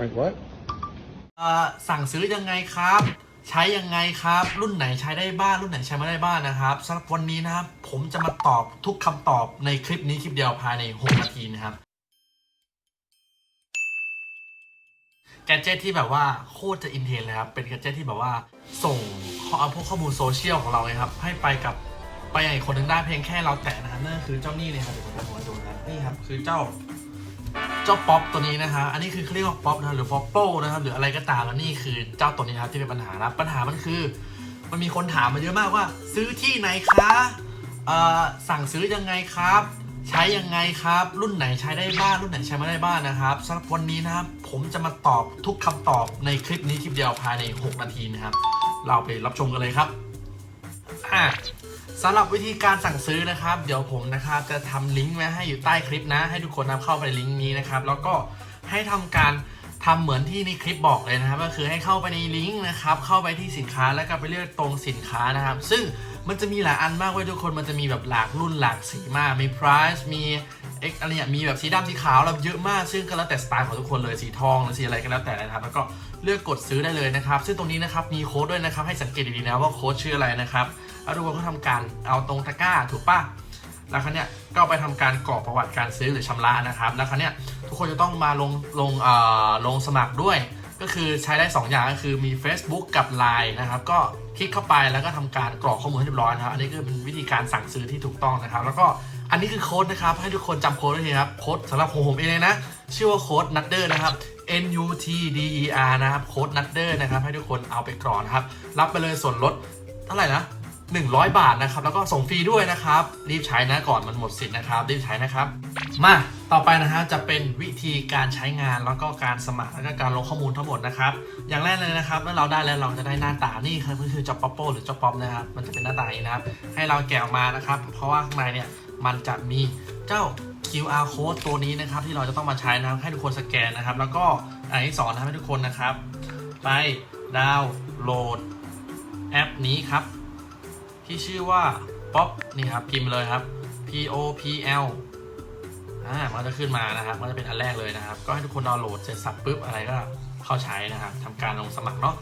Like what? เอ่อสั่งซื้อยังไงครับ ใช้ยังไงครับ รุ่นไหนใช้ได้บ้างรุ่นไหนใช้ไม่ได้บ้างนะครับสำหรับวันนี้นะครับผมจะมาตอบทุกคำตอบในคลิปนี้คลิปเดียวภายใน 6 นาทีนะครับ แกดเจิตที่แบบว่าโคตรจะอินเทนเลยครับ เป็นแกดเจิตที่แบบว่าส่งข้อเอาพวกข้อมูลโซเชียลของเราเลยครับ ให้ไปกับไปยังอีกคนหนึงได้เพียงแค่เราแตะนะครับนั่นก็คือเจ้านี่เลยครับเดี๋ยวผมจะมาดูนะครับนี่ครับคือเจ้า เจ้าป๊อปตัวนี้นะฮะ อันนี้คือเขาเรียกว่าป๊อปนะหรือฟอปโปนะครับ หรืออะไรก็ตามแล้วนี่คือเจ้าตัวนี้ครับที่เป็นปัญหานะปัญหามันคือ มันมีคนถามมาเยอะมากว่า ซื้อที่ไหนคะสั่งซื้อยังไงครับ ใช้ยังไงครับ รุ่นไหนใช้ได้บ้างรุ่นไหนใช้ไม่ได้บ้างนะครับสำหรับวันนี้นะครับผมจะมาตอบทุกคำตอบในคลิปนี้คลิปเดียวภายใน 6 นาทีนะครับ เราไปรับชมกันเลยครับอะ สำหรับวิธีการสั่งซื้อนะครับ เดี๋ยวผมนะครับจะทำลิงก์ไว้ให้อยู่ใต้คลิปนะ ให้ทุกคนนะเข้าไปลิงก์นี้นะครับ แล้วก็ให้ทำการทำเหมือนที่ในคลิปบอกเลยนะครับ ก็คือให้เข้าไปในลิงก์นะครับ เข้าไปที่สินค้าแล้วก็ไปเลือกตรงสินค้านะครับ ซึ่งมันจะมีหลายอันมากเว้ยทุกคน มันจะมีแบบหลากรุ่นหลากสีมาก มี price มี X อะไรเนี่ย มีแบบสีดำสีขาวแบบเยอะมาก ซึ่งก็แล้วแต่สไตล์ของทุกคนเลย สีทองหรือสีอะไรก็แล้วแต่นะครับ แล้วก็เลือกกดซื้อได้เลยนะครับ ซึ่งตรงนี้นะครับ มีโค้ดด้วยนะครับ ให้สังเกตดีๆนะว่าโค้ดชื่ออะไรนะครับ แล้วทุกคนก็ทำการเอาตรงตะกร้าถูกปะแล้วครั้งเนี้ยก็ไปทำการกรอกประวัติการซื้อหรือชำระนะครับ แล้วครั้งเนี้ยทุกคนจะต้องมาลงลงเอ่อลงสมัครด้วย ก็คือใช้ได้ 2 อย่างก็คือมี Facebook กับ Line นะครับ ก็คลิกเข้าไปแล้วก็ทำการกรอกข้อมูลให้เรียบร้อยนะครับ อันนี้คือเป็นวิธีการสั่งซื้อที่ถูกต้องนะครับ แล้วก็อันนี้คือโค้ดนะครับ ให้ทุกคนจำโค้ดไว้ทีนะครับ โค้ดสำหรับของผมเองเลยนะ ชื่อว่าโค้ด NUTDER นะครับ N U T D E R นะครับ โค้ด NUTDER นะครับ ให้ทุกคนเอาไปกรอกนะครับ รับไปเลยส่วนลดเท่าไหร่นะ 100 บาทนะครับ แล้วก็ส่งฟรีด้วยนะครับ รีบใช้นะก่อนมันหมดสิทธิ์นะครับ รีบใช้นะครับ มาต่อไปนะฮะจะเป็นวิธีการใช้งานแล้วก็การสมัครแล้วก็การลงข้อมูลทั้งหมดนะครับ อย่างแรกเลยนะครับเมื่อเราได้แล้วเราจะได้หน้าตานี่ครับก็คือจอป๊อปโปหรือจอป๊อปนะครับมันจะเป็นหน้าตานี้นะครับ ให้เราแกะออกมานะครับ เพราะว่าข้างในเนี่ยมันจะมีเจ้า QR code ตัวนี้นะครับ ที่เราจะต้องมาใช้นะครับให้ทุกคนสแกนนะครับ แล้วก็อันที่สอนนะให้ทุกคนนะครับ ไปดาวน์โหลดแอปนี้ครับ ที่ชื่อว่า Pop นี่ครับพิมพ์เลยครับ P O P L อ่ามันจะขึ้นมานะครับมันจะเป็นอันแรกเลยนะครับ ก็ให้ทุกคนดาวน์โหลดเสร็จสับปุ๊บอะไรก็เข้าใช้นะครับทำการลงสมัครเนาะ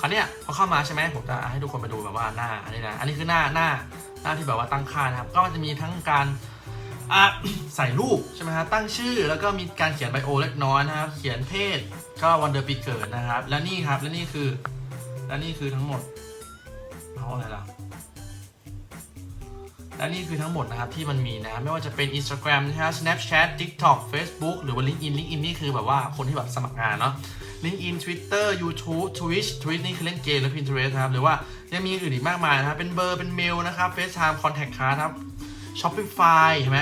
คราวเนี้ยพอเข้ามาใช่ไหมผมจะให้ทุกคนไปดูแบบว่าหน้าอันนี้นะอันนี้คือหน้าหน้าหน้าที่แบบว่าตั้งค่านะครับ ก็มันจะมีทั้งการอะใส่รูปใช่ไหมฮะตั้งชื่อแล้วก็มีการเขียนไบโอเล็กน้อยนะครับ เขียนเพศก็วันเดือนปีเกิดนะครับ และนี่ครับและนี่คือ และนี่คือทั้งหมดเอาอะไรล่ะ และนี่คือทั้งหมดนะครับที่มันมีนะไม่ว่าจะเป็น Instagram นะครับ Snapchat TikTok Facebook หรือว่า LinkedIn LinkedIn นี่คือแบบว่าคนที่แบบสมัครงานเนาะ LinkedIn Twitter YouTube Twitch Twitch นี่คือเล่นเกมและ Pinterest นะครับหรือว่ายังมีอื่นอีกมากมายนะครับเป็นเบอร์เป็นเมลนะครับ FaceTime Contact Card ครับ Shopify เห็นไหม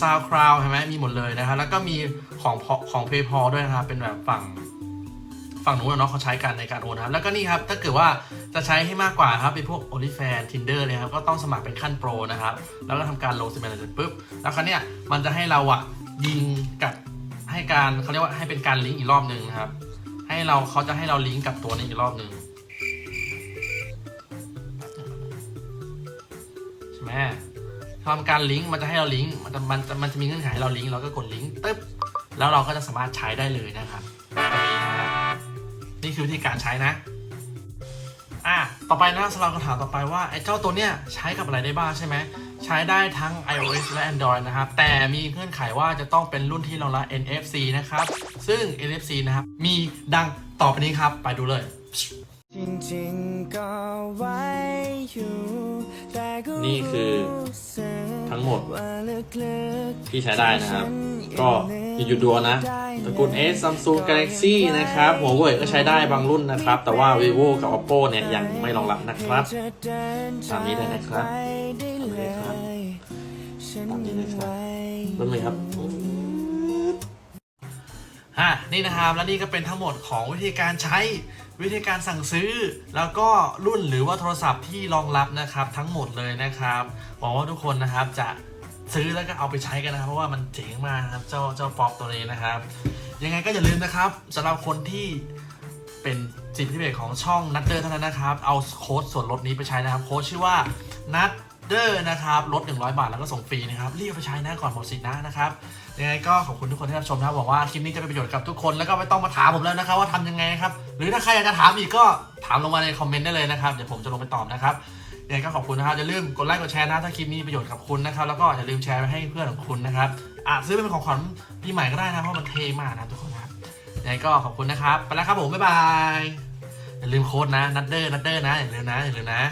SoundCloud เห็นไหมมีหมดเลยนะครับแล้วก็มีของของ PayPal ด้วยนะครับเป็นแบบฝั่ง ฝั่งนู้นเนาะเขาใช้กันในการโอนครับ แล้วก็นี่ครับ ถ้าเกิดว่าจะใช้ให้มากกว่าครับเป็นพวก o n l y f a n Tinder เนี่ยครับ ก็ต้องสมัครเป็นขั้นโปรนะครับ แล้วก็ทำการลงสมัครเสร็จปุ๊บ แล้วครั้นี้ยมันจะให้เราอะยิงกับให้การเขาเรียกว่าให้เป็นการลิงก์อีกรอบหนึ่งครับ ให้เราเขาจะให้เราลิงก์กับตัวนี้อีกรอบหนึ่งใช่ไหมทำการลิงก์มันจะให้เราลิงก์มันจะมันจะมันจะมีเงื่อนไขให้เราลิงก์เราก็กดลิงก์ตึ๊บแล้วเราก็จะสามารถใช้ได้เลยนะครับ นี้นะครับนี่คือวิธีการใช้นะ อะ ต่อไปนะสำหรับคำถามต่อไปว่าไอ้เจ้าตัวเนี้ยใช้กับอะไรได้บ้างใช่ไหม ใช้ได้ทั้ง iOS และ Android นะครับ แต่มีเงื่อนไขว่าจะต้องเป็นรุ่นที่รองรับ NFC นะครับ ซึ่ง NFC นะครับ มีดังต่อไปนี้ครับ ไปดูเลยจริงๆก็ไว้อยู่แต่ก็นี่คือรู้สึก ทั้งหมดว่าลึกๆที่ใช้ได้นะครับ ก็อย่าหยุดดูนะตระกูล S Samsung Galaxy นะครับหัวเว่ยก็ใช้ได้บางรุ่นนะครับ แต่ว่า vivo กับ oppo เนี่ยยังไม่รองรับนะครับตามนี้เลยนะครับตามนี้เลยครับตามนี้เลยครับเริ่มเลยครับฮะ นี่นะครับ และนี่ก็เป็นทั้งหมดของวิธีการใช้วิธีการสั่งซื้อ แล้วก็รุ่นหรือว่าโทรศัพท์ที่รองรับนะครับทั้งหมดเลยนะครับหวังว่าทุกคนนะครับจะซื้อแล้วก็เอาไปใช้กันนะครับ เพราะว่ามันเจ๋งมากครับเจ้าเจ้าป๊อปตัวนี้นะครับ ยังไงก็อย่าลืมนะครับสำหรับคนที่เป็นสิทธิพิเศษของช่องนัดเดอร์เท่านั้นนะครับ เอาโค้ดส่วนลดนี้ไปใช้นะครับ โค้ดชื่อว่านัด เดอร์นะครับลด 100 บาทแล้วก็ส่งฟรีนะครับรีบไปใช้นะก่อนหมดสิทธิ์นะนะครับยังไงก็ขอบคุณทุกคนที่รับชมนะบหวังว่าคลิปนี้จะเป็นประโยชน์กับทุกคนแล้วก็ไม่ต้องมาถามผมแล้วนะครับว่าทำยังไงครับหรือถ้าใครอยากจะถามอีกก็ถามลงมาในคอมเมนต์ได้เลยนะครับเดี๋ยวผมจะลงไปตอบนะครับยังไงก็ขอบคุณนะครับอย่าลืมกดไลค์กดแชร์นะถ้าคลิปนี้ประโยชน์กับคุณนะครับแล้วก็อย่าลืมแชร์ไปให้เพื่อนของคุณนะครับอะซื้อเป็นของขวัญปีใหม่ก็ได้นะเพราะมันเท่มากนะทุกคนครับยังไงก็ขอบคุณนะครับไปแล้วครับผมบ๊ายบายอย่าลืมโค้ดนะนัดเดอร์นัดเดอร์นะอย่าลืมนะอย่าลืมนะ